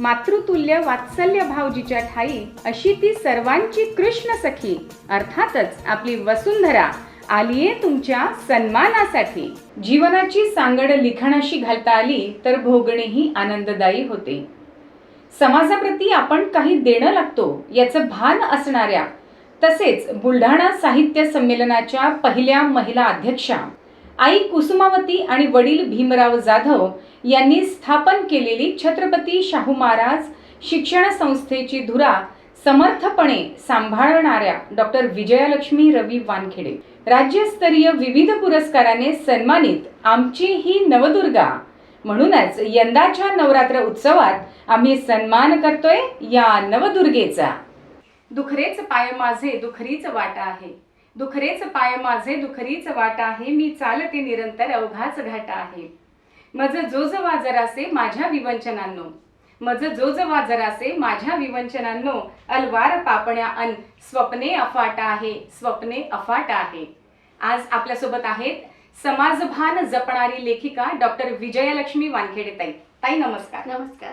मातृतुल्य वात्सल्य भावजीच्या ठाई अशी ती सर्वांची कृष्ण सखी. अर्थातच आपली वसुंधरा आलीये तुमच्या सन्मानासाठी. जीवनाची सांगड लिखाणाशी घालता आली तर भोगणेही आनंददायी होते. समाजाप्रती आपण काही देणं लागतो याचं भान असणाऱ्या तसेच बुलढाणा साहित्य संमेलनाच्या पहिल्या महिला अध्यक्षा. आई कुसुमावती आणि वडील भीमराव जाधव यांनी स्थापन केलेली छत्रपती शाहू महाराज शिक्षण संस्थेची धुरा समर्थपणे सांभाळणाऱ्या डॉक्टर विजयालक्ष्मी रवी वानखेडे. राज्यस्तरीय विविध पुरस्काराने सन्मानित आमची ही नवदुर्गा. म्हणूनच यंदाच्या नवरात्र उत्सवात आम्ही सन्मान करतोय या नवदुर्गेचा. दुखरेच पाय माझे दुखरीच वाटा आहे. दुखरेच पाय माझे दुखरीच वाटा आहे मी चालते निरंतर अवघाच घाटा आहे. मज जोजवा जरासे माझ्या विवंचनांनो. मज जोजवा जरासे माझ्या विवंचनांनो. अलवार पापण्या अन स्वप्ने अफाट आहे स्वप्ने अफाट आहे. आज आपल्यासोबत आहेत समाजभान जपणारी लेखिका डॉक्टर विजयलक्ष्मी वानखेडे ताई. ताई नमस्कार. नमस्कार.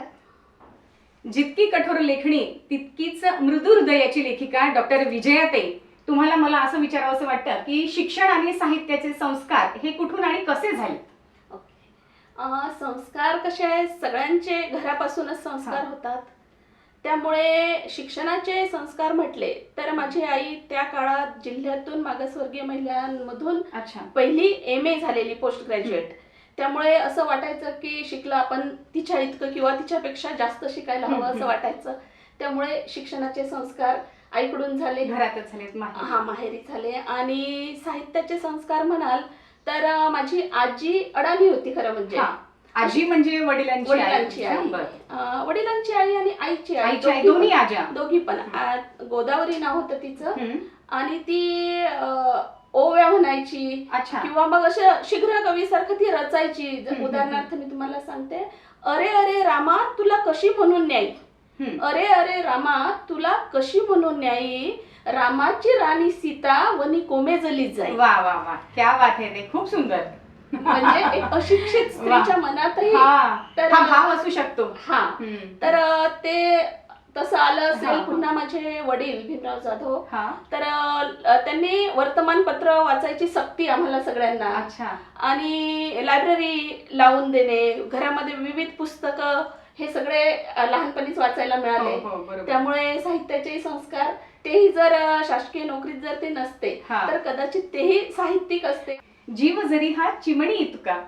जितकी कठोर लेखणी तितकीच मृदू हृदयाची लेखिका डॉक्टर विजयाताई तुम्हाला मला असं विचारावं असं वाटतं की शिक्षण आणि साहित्याचे संस्कार हे कुठून आणि कसे झाले? संस्कार कसे सगळ्यांचे घरापासूनच संस्कार. होतात. त्यामुळे शिक्षणाचे संस्कार म्हटले तर माझी आई त्या काळात जिल्ह्यातून मागासवर्गीय महिलांमधून अच्छा. पहिली एम ए झालेली पोस्ट ग्रॅज्युएट त्यामुळे असं वाटायचं की शिकलं आपण तिच्या इतकं किंवा तिच्यापेक्षा जास्त शिकायला हवं असं वाटायचं. त्यामुळे शिक्षणाचे संस्कार आईकडून झाले. घरातच माहिती हा माहेरी झाले. आणि साहित्याचे संस्कार म्हणाल तर माझी आजी अडाणी होती खरं म्हणजे. आजी म्हणजे वडिलांची आई. वडिलांची आई. वडिलांची आणि आईची आई. दोन्ही आज्या. दोघी पण. गोदावरी नाव होतं तिचं. आणि ती ओव्या म्हणायची. अच्छा. किंवा मग असं शीघ्र कवी सारखं ती रचायची. उदाहरणार्थ मी तुम्हाला सांगते. अरे अरे रामा तुला कशी म्हणून न्यायी. अरे अरे रामा तुला कशी म्हणून न्यायी? रामाची राणी सीता वनी कोमेजली जाई. वा वा वा. क्या बात आहे ते. खूप सुंदर. म्हणजे एक अशिक्षित स्त्रीच्या मनातही हा. तर- हा भाव असू शकतो. हा. हम्म. तर अ, ते तसं आलं असेल हा. पुन्हा माझे वडील भीमराव जाधव. हा. तर अ, त्यांनी वर्तमानपत्र वाचायची सक्ती आम्हाला सगळ्यांना. अच्छा. आणि लायब्ररी लावून देणे घरामध्ये विविध पुस्तकं हे सगळे लहानपणीच वाचायला हो मिळाले. हो बरोबर. त्यामुळे साहित्याचे संस्कार तेही जर शासकीय नोकरीत जर ते नसते हा. तर कदाचित तेही साहित्यिक असते. जीव जरी हा चिमणी इतका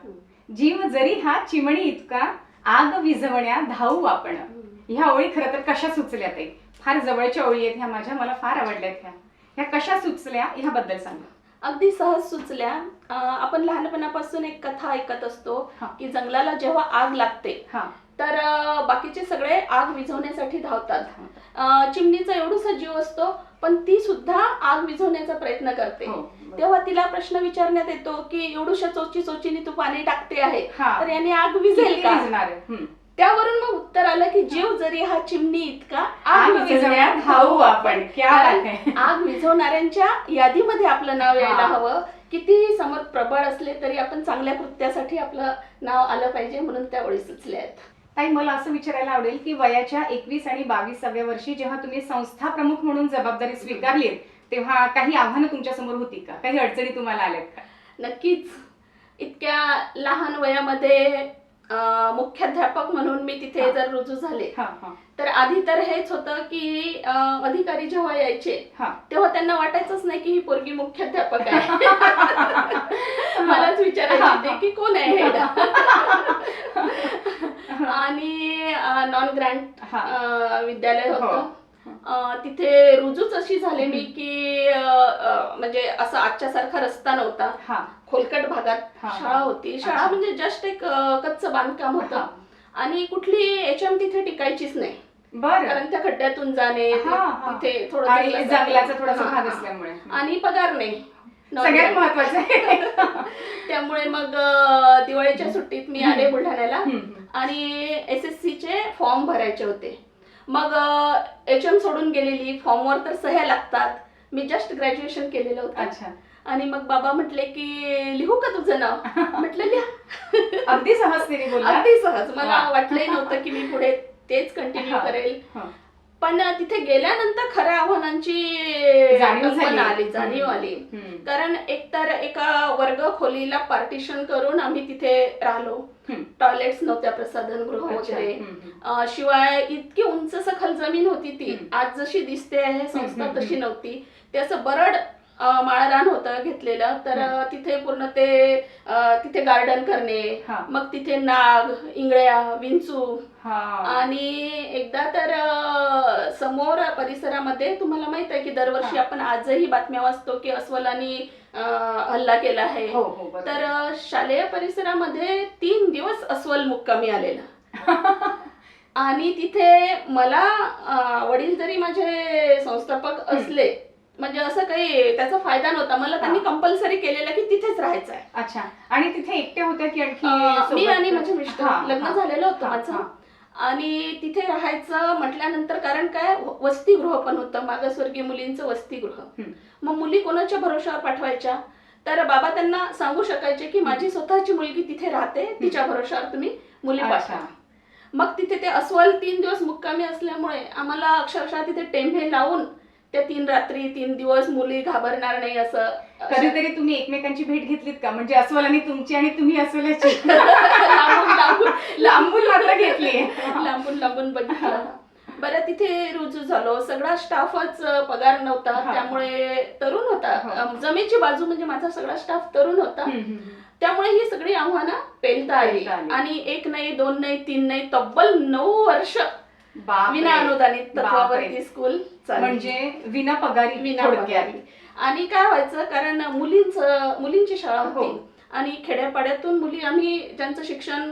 जीव जरी हा चिमणी इतका आग विझवण्या धावू आपण. ह्या ओळी खरं तर कशा सुचल्या ते फार जवळच्या ओळी आहेत ह्या माझ्या मला फार आवडल्यात ह्या. ह्या कशा सुचल्या ह्याबद्दल सांगा. अगदी सहज सुचल्या. आपण लहानपणापासून एक कथा ऐकत असतो हा. की जंगलाला जेव्हा आग लागते हा. तर बाकीचे सगळे आग विझवण्यासाठी धावतात चिमणीचा एवढूसा जीव असतो पण ती सुद्धा आग विझवण्याचा प्रयत्न करते हो. तेव्हा तिला प्रश्न विचारण्यात येतो की एवढूशा चोची चोचीने तू पाणी टाकते आहे. तर याने आग विझेल किती का. त्यावरून मग उत्तर आलं की जीव जरी हा चिमणी इतका आग विझवण्यात धावू आपण. आग विझवणाऱ्यांच्या यादीमध्ये आपलं नाव यायला. हवं कितीही समोर प्रबळ असले तरी आपण चांगल्या कृत्यासाठी आपलं नाव आलं पाहिजे म्हणून त्या ओळी सुचल्या आहेत ताई मला असं विचारायला आवडेल की वयाच्या एकवीस आणि बावीसाव्या वर्षी जेव्हा तुम्ही संस्था प्रमुख म्हणून जबाबदारी स्वीकारली तेव्हा काही आव्हानं तुमच्यासमोर होती का? काही अडचणी तुम्हाला आल्यात का? नक्कीच. इतक्या लहान वयामध्ये मुख्याध्यापक म्हणून मी तिथे. जर रुजू झाले तर आधी तर हेच होतं की अधिकारी जेव्हा यायचे तेव्हा त्यांना वाटायचंच नाही की ही पोरगी मुख्याध्यापक आहे. मलाच विचारायचे ते की कोण आहे हेड आणि नॉन ग्रँट विद्यालय हो. होतं. तिथे रुजूच अशी झाले मी की म्हणजे असं आजच्या सारखा रस्ता नव्हता. हा. खोलकट भागात. शाळा होती. शाळा. म्हणजे जस्ट एक कच्चं बांधकाम. होतं. आणि कुठली एच एम तिथे टिकायचीच नाही. बर. कारण त्या खड्ड्यातून जाणे. तिथे थोडं आणि जंगलासारखं- जंगलाचा थोडासा भाग. असल्यामुळे. आणि पगार नाही. सगळ्यात महत्वाचं आहे. त्यामुळे मग दिवाळीच्या सुट्टीत मी आले बुलढाण्याला. आणि एस एस चे फॉर्म भरायचे होते. मग एच एम सोडून गेलेली. फॉर्मवर तर सह्या लागतात. मी जस्ट ग्रॅज्युएशन केलेलं होतं अच्छा आणि मग बाबा म्हटले की लिहू का तुझं नाव म्हटलं लिहा अगदी बोलला अगदी सहज मला. वाटलंही नव्हतं की मी पुढे तेच कंटिन्यू. करेल. पण तिथे गेल्यानंतर खऱ्या आव्हानांची. आली जाणीव. आली. कारण एकतर एका वर्ग खोलीला पार्टिशन करून आम्ही तिथे राहिलो. टॉयलेट्स नव्हत्या प्रसाधनगृह अच्छा. वगैरे शिवाय इतकी उंच सखल जमीन होती ती. आज जशी दिसते आहे संस्था तशी. नव्हती ते असं बरड माळरान होतं घेतलेलं तर तिथे पूर्ण ते तिथे गार्डन करणे. मग तिथे नाग इंगळ्या विंचू. आणि एकदा तर समोर परिसरामध्ये तुम्हाला माहीत आहे की दरवर्षी. आपण आजही बातम्या वाचतो की अस्वलांनी हल्ला केला आहे हो हो. तर शालेय परिसरामध्ये तीन दिवस अस्वल मुक्कामी आलेला आणि तिथे मला वडील जरी माझे संस्थापक असले म्हणजे असं काही त्याचा फायदा नव्हता मला त्यांनी. कंपल्सरी केलेलं की तिथेच राहायचं आहे अच्छा आणि तिथे एकटे होत्या की आणखी मी? आणि माझे मिस्टर लग्न. झालेलं होतं माझं. आणि तिथे राहायचं म्हटल्यानंतर कारण काय वसतिगृह पण होतं मागासवर्गीय मुलींचं वसतिगृह. मग मुली कोणाच्या भरोशावर पाठवायच्या तर बाबा त्यांना सांगू शकायचे की माझी स्वतःची मुलगी तिथे राहते तिच्या भरोशावर तुम्ही मुली. पाठवा मग तिथे ते अस्वल तीन दिवस मुक्कामी असल्यामुळे आम्हाला अक्षरशः तिथे टेंभे लावून त्या तीन रात्री तीन दिवस मुली घाबरणार नाही असं. कधीतरी तुम्ही एकमेकांची भेट घेतलीत का? म्हणजे अस्वलानी तुमची आणि तुम्ही अस्वलाची. लांबून लांबून. लांबून मात्र घेतली. लांबून लांबून बघितलं. बरं तिथे रुजू झालो. सगळा स्टाफच पगार नव्हता. त्यामुळे तरुण होता. हो. जमेची बाजू म्हणजे माझा सगळा स्टाफ तरुण होता. त्यामुळे ही सगळी आव्हानं पेलता आली. आणि एक नाही दोन नाही तीन नाही तब्बल नऊ वर्ष. विना अनुदानित तत्वावरती. स्कूल. म्हणजे विना पगारी विना. पगारी. आणि काय व्हायचं कारण मुलींचं मुलींची शाळा हो. होती आणि खेड्यापाड्यातून मुली आम्ही ज्यांचं शिक्षण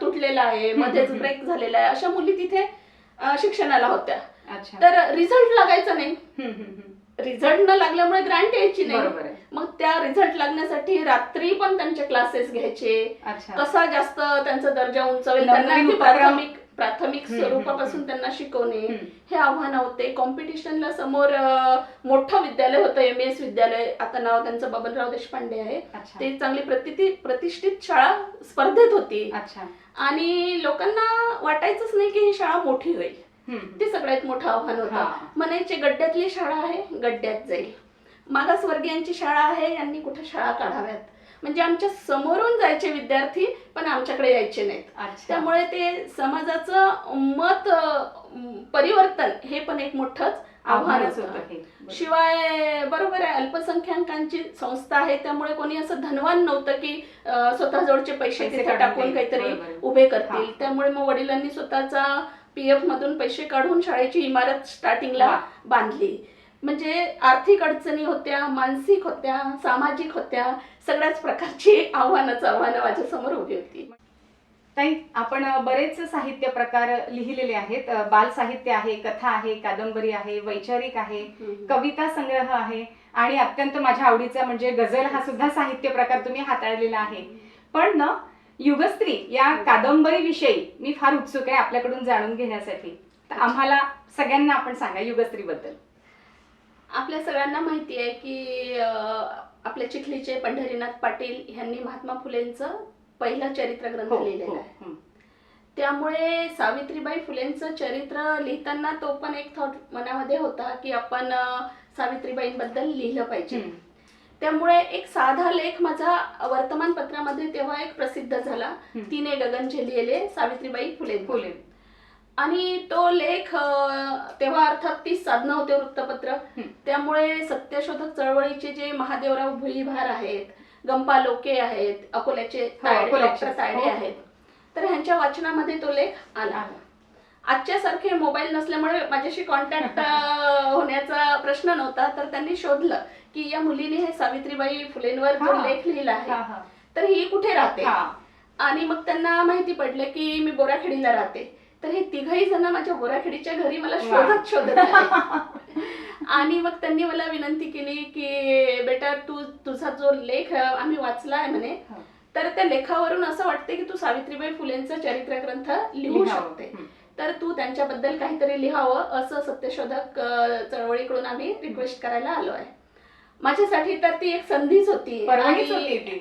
तुटलेलं आहे मध्येच. ब्रेक झालेला आहे अशा मुली तिथे शिक्षणाला होत्या तर रिझल्ट लागायचा नाही. रिझल्ट न लागल्यामुळे ग्रांट यायची नाही मग त्या रिझल्ट लागण्यासाठी रात्री पण त्यांचे क्लासेस घ्यायचे कसा जास्त त्यांचा दर्जा उंचावेल त्यांना. प्राथमिक प्राथमिक स्वरूपापासून. त्यांना शिकवणे. हे आव्हान होते. कॉम्पिटिशनला समोर मोठं विद्यालय होतं एम एस विद्यालय. आता नाव त्यांचं बबनराव देशपांडे आहे. ते चांगली प्रतिती प्रतिष्ठित शाळा स्पर्धेत होती. आणि लोकांना वाटायचंच नाही की ही शाळा मोठी होईल. ते सगळ्यात मोठं आव्हान होतं. म्हणायचे गड्ड्यातली शाळा आहे गड्ड्यात जाईल. मागासवर्गीयांची शाळा आहे यांनी कुठे शाळा काढाव्यात? म्हणजे आमच्या समोरून जायचे विद्यार्थी पण आमच्याकडे यायचे नाहीत त्यामुळे ते समाजाचं मत परिवर्तन हे पण एक मोठंच आव्हान आव्हानच होतं. शिवाय बरोबर आहे अल्पसंख्याकांची संस्था आहे त्यामुळे कोणी असं धनवान नव्हतं की स्वतःजवळचे पैसे तिथे टाकून. काहीतरी. उभे करतील. त्यामुळे मग वडिलांनी स्वतःचा पीएफ मधून पैसे काढून शाळेची इमारत स्टार्टिंगला. बांधली म्हणजे आर्थिक अडचणी होत्या मानसिक होत्या सामाजिक होत्या सगळ्याच प्रकारची आव्हानाचं आव्हानं माझ्यासमोर उभी होती. ताई आपण बरेच साहित्य प्रकार लिहिलेले आहेत. बाल साहित्य आहे कथा आहे कादंबरी आहे वैचारिक आहे कविता संग्रह आहे आणि अत्यंत माझ्या आवडीचा म्हणजे गझल हा सुद्धा साहित्य प्रकार तुम्ही हाताळलेला आहे. पण ना युगस्त्री या कादंबरी विषयी मी फार उत्सुक आहे आपल्याकडून जाणून घेण्यासाठी. तर आम्हाला सगळ्यांना आपण सांगा युगस्त्री बद्दल आपल्या सगळ्यांना माहिती आहे की आपल्या चिखलीचे पंढरीनाथ पाटील यांनी महात्मा फुलेंचं पहिला चरित्र ग्रंथ हो लिहिलेला हो आहे. त्यामुळे सावित्रीबाई फुलेंचं चरित्र लिहिताना तो पण एक थॉट मनामध्ये होता की आपण सावित्रीबाईंबद्दल लिहिलं पाहिजे. त्यामुळे एक साधा लेख माझा वर्तमानपत्रामध्ये तेव्हा एक प्रसिद्ध झाला. तिने गगन झेलिएले सावित्रीबाई फुले फुले आणि तो लेख तेव्हा अर्थात तीच साधनं होते वृत्तपत्र हं. त्यामुळे सत्यशोधक चळवळीचे जे महादेवराव भुईभार आहेत गंपा लोके आहेत अकोल्याचे तायडे-. डॉक्टर तायडे हो. आहेत तर ह्यांच्या वाचनामध्ये तो लेख आला आजच्या सारखे मोबाईल नसल्यामुळे माझ्याशी कॉन्टॅक्ट होण्याचा प्रश्न नव्हता तर त्यांनी शोधलं की या मुलीने हे सावित्रीबाई फुलेंवर जो हा. लेख लिहिला आहे हा, हा. तर ही कुठे राहते हा. आणि मग त्यांना माहिती पडलं की मी बोराखेडीला राहते तर हे तिघही जण माझ्या बोराखेडीच्या घरी मला. शोधत शोधत आणि मग त्यांनी मला विनंती केली की बेटा तू तुझा जो लेख आम्ही वाचला आहे म्हणे हा. तर त्या लेखावरून असं वाटते की तू सावित्रीबाई फुलेंचा चरित्र ग्रंथ लिहू. शकते. तर तू त्यांच्याबद्दल काहीतरी लिहावं असं सत्यशोधक चळवळीकडून आम्ही रिक्वेस्ट करायला आलो आहे माझ्यासाठी तर ती एक संधीच होती. ती.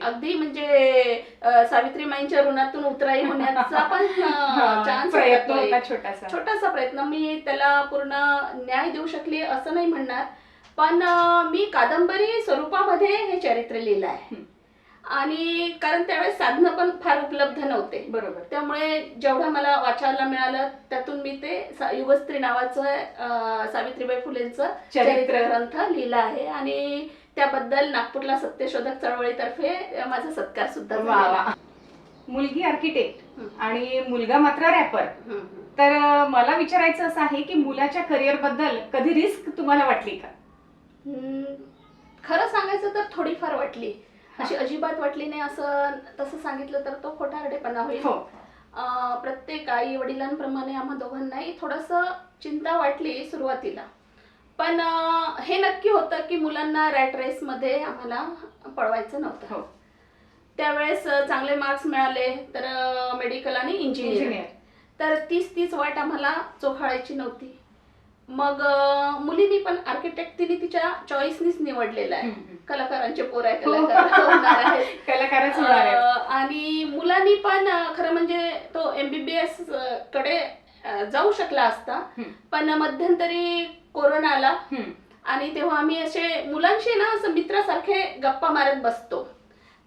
अगदी म्हणजे अं, सावित्रीमाईंच्या ऋणातून उतराई होण्याचा पण हा, चान्स प्रयत्न होता छोटासा. छोटासा प्रयत्न. मी त्याला पूर्ण न्याय देऊ शकली असं नाही म्हणणार. पण अं, मी कादंबरी स्वरूपामध्ये हे चरित्र लिहिलं आहे हं. आणि कारण त्यावेळेस साधनं पण फार उपलब्ध नव्हते बरोबर त्यामुळे जेवढं मला वाचायला मिळालं त्यातून मी ते युगस्त्री नावाचं सावित्रीबाई फुलेंचं चरित्र. ग्रंथ लिहिला आहे आणि त्याबद्दल नागपूरला सत्यशोधक चळवळीतर्फे माझा सत्कार सुद्धा. मुलगी आर्किटेक्ट. आणि मुलगा मात्र रॅपर. तर मला विचारायचं असं आहे की मुलाच्या करिअरबद्दल कधी रिस्क तुम्हाला वाटली का खरं सांगायचं तर थोडीफार वाटली अशी अजिबात वाटली नाही असं तसं सांगितलं तर तो खोटारडेपणा होईल. हो. अं, प्रत्येक आई वडिलांप्रमाणे आम्हा दोघांनाही थोडंसं चिंता वाटली सुरुवातीला. पण अं, हे नक्की होतं की मुलांना रॅट रेसमध्ये आम्हाला पळवायचं नव्हतं. हो. त्यावेळेस अं, चांगले मार्क्स मिळाले तर मेडिकल आणि इंजिनिअर इंजिनियर तर तीच तीच वाट आम्हाला चोखाळायची नव्हती. मग मुलीनी पण आर्किटेक्ट तिने तिच्या चॉईसनीच निवडलेलं आहे कलाकारांचे पोर आहे हो. कलाकार. कलाकारच होणार आणि मुलांनी पण खरं म्हणजे तो एमबीबीएसकडे जाऊ शकला असता. पण मध्यंतरी कोरोना आला. आणि तेव्हा आम्ही असे मुलांशी ना असं मित्रासारखे गप्पा मारत बसतो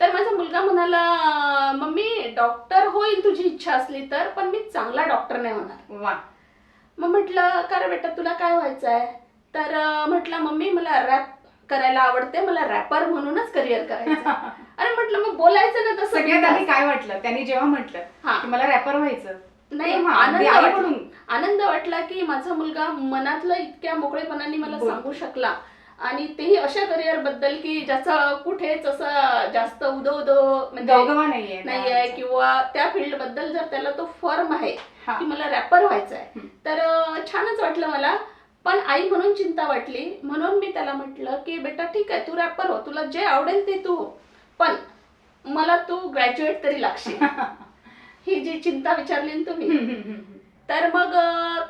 तर माझा मुलगा म्हणाला "अं, मम्मी डॉक्टर होईल तुझी इच्छा असली तर पण मी चांगला डॉक्टर नाही होणार वा मग म्हटलं का बेटा तुला काय व्हायचं आहे तर म्हटलं मम्मी मला रॅप करायला आवडते मला रॅपर म्हणूनच करिअर करायचं आहे." अरे म्हटलं मग बोलायचं ना तसं सगळ्यात. आधी काय वाटलं त्यांनी जेव्हा म्हटलं हा. की मला रॅपर व्हायचं नाही आनंद. म्हणून आनंद वाटला की माझा मुलगा मनातलं इतक्या मोकळेपणाने मला. सांगू शकला आणि तेही अशा करिअरबद्दल की ज्याचा कुठेच असं जास्त उदो उदो म्हणजे नाहीये नाही आहे किंवा त्या फील्डबद्दल जर त्याला तो फर्म आहे. की मला रॅपर व्हायचं आहे. तर छानच वाटलं मला. पण आई म्हणून चिंता वाटली. म्हणून मी त्याला म्हटलं की बेटा ठीक आहे तू रॅपर हो. तुला जे आवडेल ते तू हो. पण मला तू ग्रॅज्युएट तरी लागशील. ही जी चिंता विचारली तुम्ही. तर मग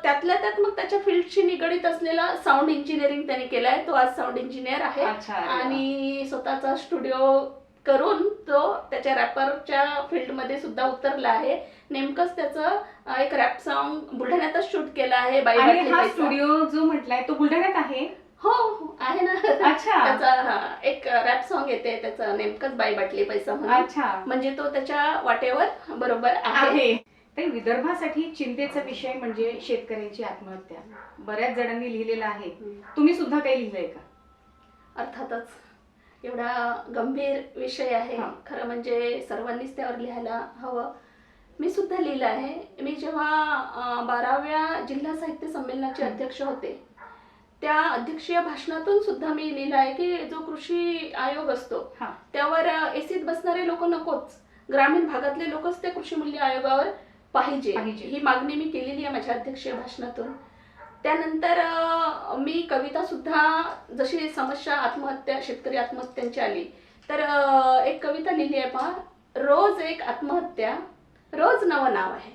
त्यातल्या त्यात मग त्याच्या फील्डशी निगडीत असलेला साऊंड इंजिनिअरिंग त्याने केलाय. तो आज साऊंड इंजिनियर आहे. आणि स्वतःचा स्टुडिओ करून तो त्याच्या रॅपरच्या फील्डमध्ये सुद्धा उतरला आहे. नेमकंच त्याचं एक रॅप सॉन्ग बुलढाण्यातच शूट केलं आहे बाई आणि हा. स्टुडिओ जो म्हटलाय तो बुलढाण्यात आहे? हो हो, आहे ना. अच्छा. त्याचा एक रॅप सॉन्ग येते त्याचं नेमकंच बाई बाटली पैसा अच्छा. म्हणजे तो त्याच्या वाटेवर बरोबर आहे. आहे. तर विदर्भासाठी चिंतेचा विषय म्हणजे शेतकऱ्यांची आत्महत्या. बऱ्याच जणांनी लिहिलेला आहे. तुम्ही सुद्धा काही लिहिलंय का? अर्थातच. एवढा गंभीर विषय आहे. खरं म्हणजे सर्वांनीच त्यावर लिहायला हवं मी सुद्धा लिहिलं आहे मी जेव्हा बाराव्या जिल्हा साहित्य संमेलनाचे. अध्यक्ष होते त्या अध्यक्षीय भाषणातून सुद्धा मी लिहिलं आहे की जो कृषी आयोग असतो. त्यावर एसीत बसणारे लोक नकोच ग्रामीण भागातले लोकच त्या कृषी मूल्य आयोगावर पाहिजे. ही मागणी मी केलेली आहे माझ्या अध्यक्षीय भाषणातून त्यानंतर मी कविता सुद्धा जशी समस्या आत्महत्या शेतकरी आत्महत्यांची आली तर एक कविता लिहिली आहे पहा रोज एक आत्महत्या रोज नवं नाव आहे.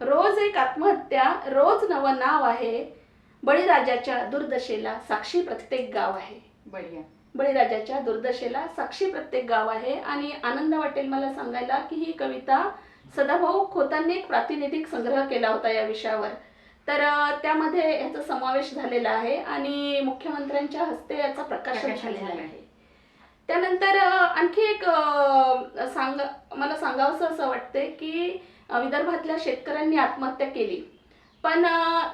रोज एक आत्महत्या रोज नवं नाव आहे. बळीराजाच्या दुर्दशेला साक्षी प्रत्येक गाव आहे. बढिया. बळीराजाच्या दुर्दशेला साक्षी प्रत्येक गाव आहे. आणि आनंद वाटेल मला सांगायला की ही कविता सदाभाऊ खोतांनी एक प्रातिनिधिक संग्रह केला होता या विषयावर. तर त्यामध्ये याचा समावेश झालेला आहे आणि मुख्यमंत्र्यांच्या हस्ते याचा प्रकाशन झालेला. आहे त्यानंतर आणखी एक सांग मला सांगावंसं असं वाटते की विदर्भातल्या शेतकऱ्यांनी आत्महत्या केली पण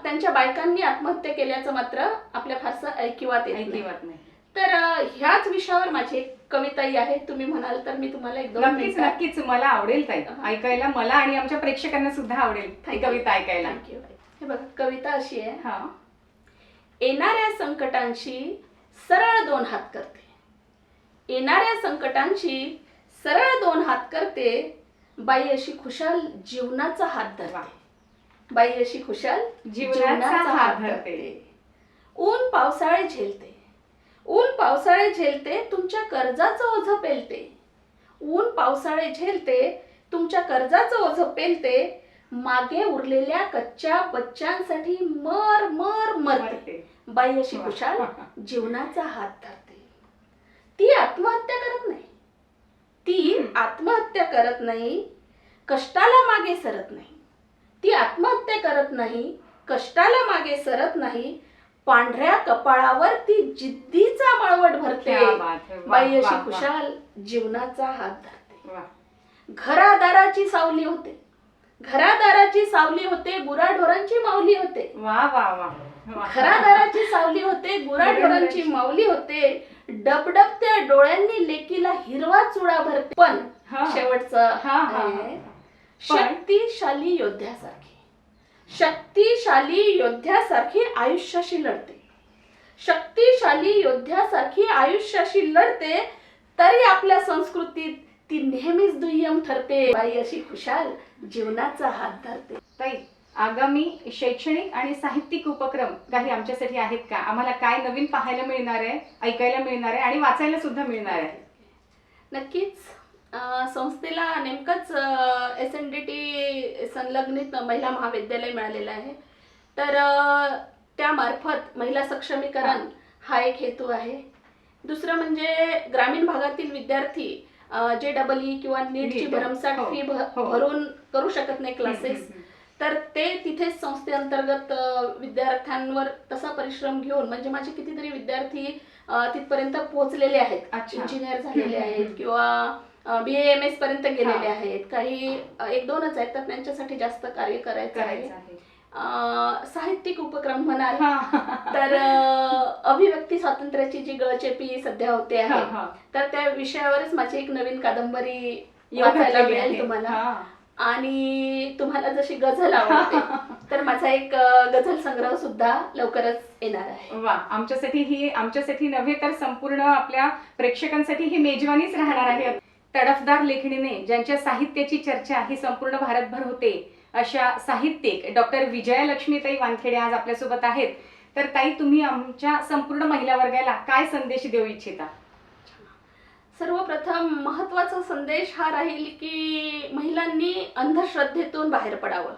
त्यांच्या बायकांनी आत्महत्या केल्याचं मात्र आपल्या फारसं ऐकिवात ऐकिवात नाही तर ह्याच विषयावर माझी एक कविताही आहे तुम्ही म्हणाल तर मी तुम्हाला एक दोन नक्कीच नक्कीच मला आवडेल ताई. ऐकायला मला आणि आमच्या प्रेक्षकांना सुद्धा आवडेल. कविता ऐकायला. हे बघा कविता अशी आहे. हा. येणाऱ्या संकटांशी सरळ दोन हात करते. येणाऱ्या संकटांशी सरळ दोन हात करते. बाई अशी खुशाल जीवनाचा हात. धरते. बाई अशी खुशाल जीवनाचा हात धरते. ऊन पावसाळे झेलते. ऊन पावसाळे झेलते तुमच्या कर्जाचं ओझं पेलते. ऊन पावसाळे झेलते तुमच्या कर्जाचं ओझं पेलते मागे उरलेल्या कच्च्या बच्चांसाठी मर मर मरते. बाई अशी वा. खुशाल जीवनाचा हात धरते. ती आत्महत्या करत नाही. ती आत्महत्या करत नाही कष्टाला मागे सरत नाही. ती आत्महत्या करत नाही कष्टाला मागे सरत नाही पांढऱ्या कपाळावर ती जिद्दीचा मळवट भरते. बाई अशी. खुशाल जीवनाचा हात धरते. घरादाराची सावली होते. घरादाराची सावली होते गुराढोरांची माऊली होते. वा वा वा. घरादाराची सावली होते गुराढोरांची माऊली होते. डबडबत्या डोळ्यांनी लेकीला हिरवा चुडा भरते. पण. शेवटचं हा, हा, हा. शक्तिशाली योद्ध्यासारखी. शक्तिशाली योद्ध्यासारखी आयुष्याशी लढते. शक्तिशाली योद्ध्यासारखी आयुष्याशी लढते तरी आपल्या संस्कृतीत ती नेहमीच दुय्यम ठरते. बाई अशी खुशाल जीवनाचा हात धरते. ताई आगामी शैक्षणिक आणि साहित्यिक उपक्रम काही आमच्यासाठी आहेत का? आम्हाला काय नवीन पाहायला मिळणार आहे ऐकायला मिळणार आहे आणि वाचायला सुद्धा मिळणार आहे? नक्कीच. अं, संस्थेला नेमकंच एस एन डी टी संलग्नित महिला महाविद्यालय मिळालेलं आहे. तर अं, त्यामार्फत महिला सक्षमीकरण हा एक हेतू आहे. दुसरं म्हणजे ग्रामीण भागातील विद्यार्थी जे डबल ई किंवा नीटची भरमसाठ हो, फी हो. भरून करू शकत नाही क्लासेस तर ते तिथेच संस्थेअंतर्गत विद्यार्थ्यांवर तसा परिश्रम घेऊन म्हणजे माझे कितीतरी विद्यार्थी तिथपर्यंत पोहोचलेले आहेत. इंजिनियर झालेले आहेत. किंवा बी एम एस पर्यंत गेलेले हा. आहेत काही एक दोनच आहेत तर त्यांच्यासाठी जास्त कार्य. करायचं आहे साहित्यिक उपक्रम म्हणाल. तर अभिव्यक्ती स्वातंत्र्याची जी गळचेपी सध्या होते आहे. तर त्या विषयावरच माझी एक नवीन कादंबरी वाचायला मिळेल. तुम्हाला. आणि तुम्हाला जशी गझल आवडते तर माझा एक गझल संग्रह सुद्धा लवकरच येणार आहे वा आमच्यासाठी ही आमच्यासाठी नव्हे तर संपूर्ण आपल्या प्रेक्षकांसाठी ही मेजवानीच राहणार आहे तडफदार लेखणीने ज्यांच्या साहित्याची चर्चा ही संपूर्ण भारतभर होते अशा साहित्यिक डॉक्टर विजयालक्ष्मीताई वानखेडे आज आपल्यासोबत आहेत. तर ताई तुम्ही आमच्या संपूर्ण महिला वर्गाला काय संदेश देऊ इच्छिता? सर्वप्रथम महत्त्वाचा संदेश हा राहील की महिलांनी अंधश्रद्धेतून बाहेर पडावं.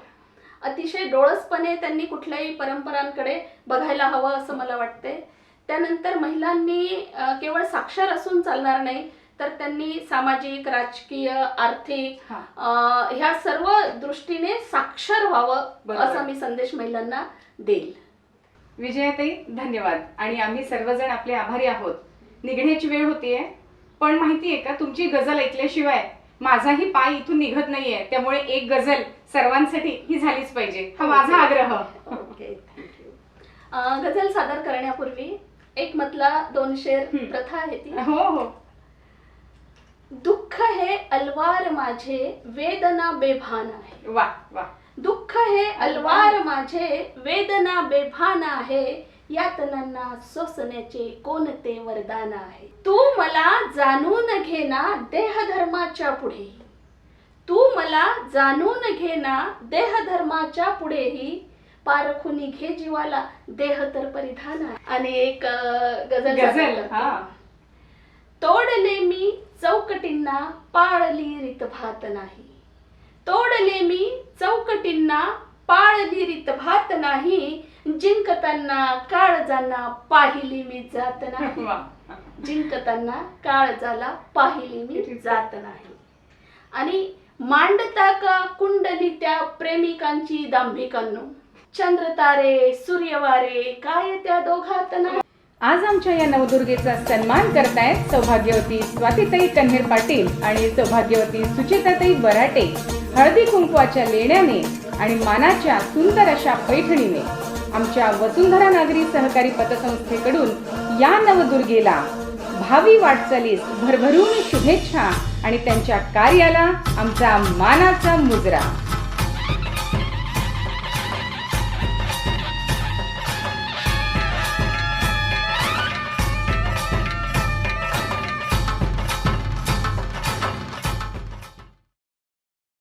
अतिशय डोळसपणे त्यांनी कुठल्याही परंपरांकडे बघायला हवं असं मला वाटते त्यानंतर महिलांनी केवळ साक्षर असून चालणार नाही तर त्यांनी सामाजिक राजकीय आर्थिक ह्या सर्व दृष्टीने साक्षर व्हावं. असा मी संदेश महिलांना देईल. विजयाताई धन्यवाद. आणि आम्ही सर्वजण आपले आभारी आहोत. निघण्याची वेळ होतीये पण माहितीये का तुमची गझल ऐकल्याशिवाय माझाही पाय इथून निघत नाहीये. त्यामुळे एक गझल सर्वांसाठी ही झालीच पाहिजे. हा माझा आग्रह. गझल सादर करण्यापूर्वी एक मतला दोन शेर. प्रथा आहे ती हो हो. दुःख हे अलवार माझे वेदना बेभान आहे. वा वा. दुःख हे अलवार माझे वेदना बेभान आहे. यातनांना सोसण्याचे कोणते वरदान आहे? तू मला जाणून घेना देहधर्माच्या पुढे तू मला जाणून घेना देहधर्माच्या पुढेही. पारखुनी घे जीवाला देह तर परिधान आहे. आणि एक अं, गझल सादर गझल करते. हा तोडले मी चौकटींना पाळली रीतभात नाही. तोडले मी चौकटींना पाळली रीतभात नाही. जिंकताना काळजांना पाहिली मी जात नाही. जिंकताना काळजाला पाहिली मी जात नाही. आणि मांडता का कुंडली त्या प्रेमिकांची दांभिकांनो? चंद्र तारे सूर्यवारे काय त्या दोघात नाही? आज आमच्या या नवदुर्गेचा सन्मान करतायत सौभाग्यवती स्वातीताई कन्हेर पाटील आणि सौभाग्यवती सुचिताताई बराटे हळदी कुंकवाच्या लेण्याने आणि मानाच्या सुंदर अशा पैठणीने आमच्या वसुंधरा नागरी सहकारी पतसंस्थेकडून या नवदुर्गेला भावी वाटचालीस भरभरून शुभेच्छा आणि त्यांच्या कार्याला आमचा मानाचा मुजरा.